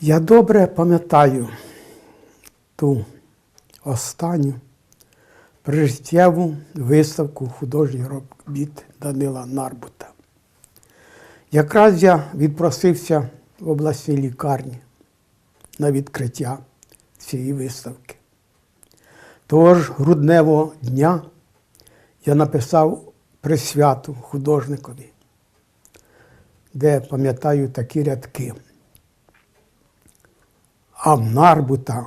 Я добре пам'ятаю ту останню прижиттєву виставку художніх робіт Данила Нарбута. Якраз я відпросився в обласній лікарні на відкриття цієї виставки. Того ж грудневого дня я написав присвяту художникові, де пам'ятаю такі рядки. А в Нарбута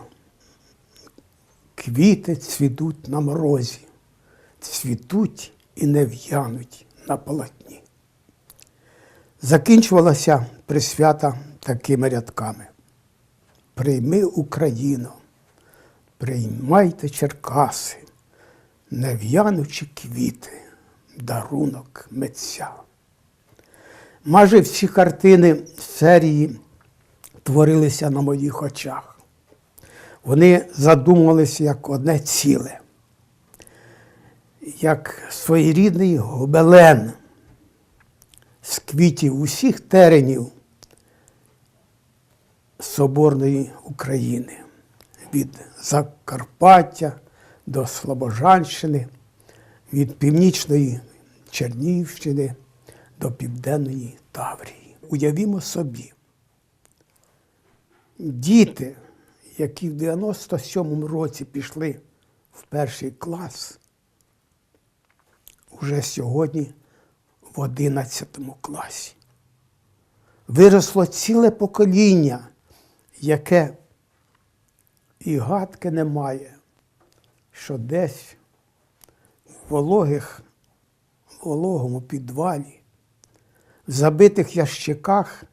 квіти цвітуть на морозі, цвітуть і не в'януть на полотні. Закінчувалася присвята такими рядками. Прийми Україну, приймайте Черкаси, нев'янучі квіти, дарунок митця. Майже всі картини серії творилися на моїх очах. Вони задумувалися як одне ціле, як своєрідний гобелен з квітів усіх теренів Соборної України від Закарпаття до Слобожанщини, від північної Чернігівщини до південної Таврії. Уявімо собі, діти, які в 97-му році пішли в перший клас, уже сьогодні в 11 класі. Виросло ціле покоління, яке і гадки не має, що десь в вологих, вологому підвалі, в забитих ящиках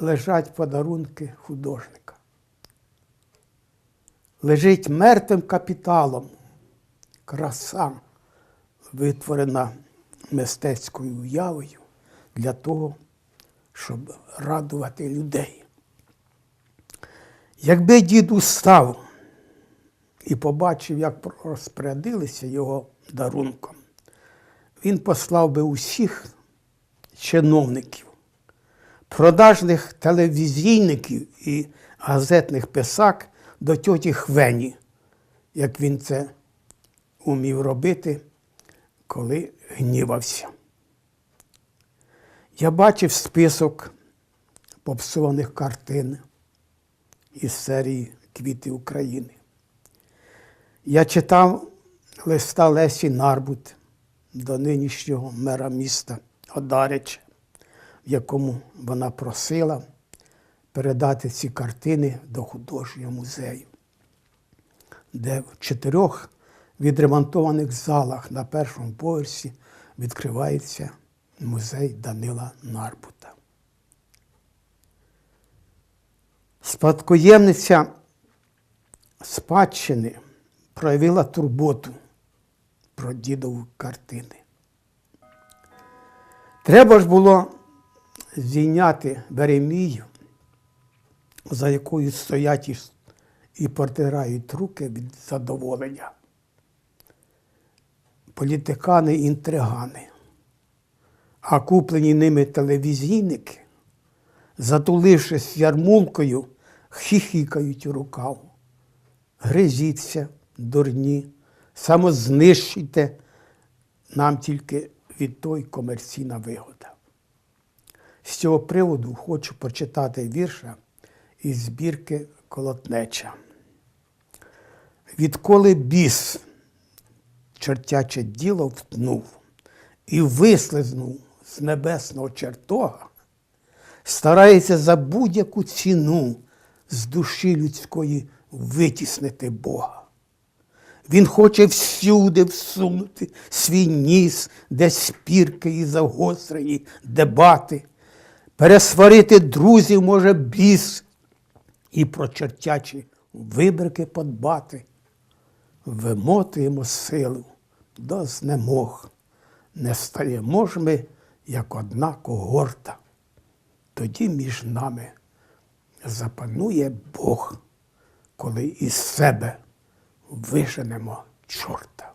лежать подарунки художника. Лежить мертвим капіталом краса, витворена мистецькою уявою для того, щоб радувати людей. Якби дід устав і побачив, як розпорядилися його дарунком, він послав би усіх чиновників, продажних телевізійників і газетних писак до тьоті Хвені, як він це умів робити, коли гнівався. Я бачив список попсованих картин із серії Квіти України. Я читав листа Лесі Нарбут до нинішнього мера міста Одарича, в якому вона просила передати ці картини до художнього музею, де в чотирьох відремонтованих залах на першому поверсі відкривається музей Данила Нарбута. Спадкоємниця спадщини проявила турботу про дідову картини. Треба ж було зійняти Веремію, за якою стоять і- і протирають руки від задоволення. Політикани інтригани, а куплені ними телевізійники, затулившись ярмулкою, хіхікають у рукав. Гризіться, дурні, самознищуйте, нам тільки від той комерційна вигода. З цього приводу хочу прочитати вірша із збірки Колотнеча. Відколи біс чертяче діло втнув і вислизнув з небесного чертога, старається за будь-яку ціну з душі людської витіснити Бога. Він хоче всюди всунути свій ніс, де спірки і загострені дебати, пересварити друзів може біс і про чертячі вибрики подбати. Вимотуємо силу до знемог, не стаємо ж ми, як одна когорта. Тоді між нами запанує Бог, коли із себе виженемо чорта.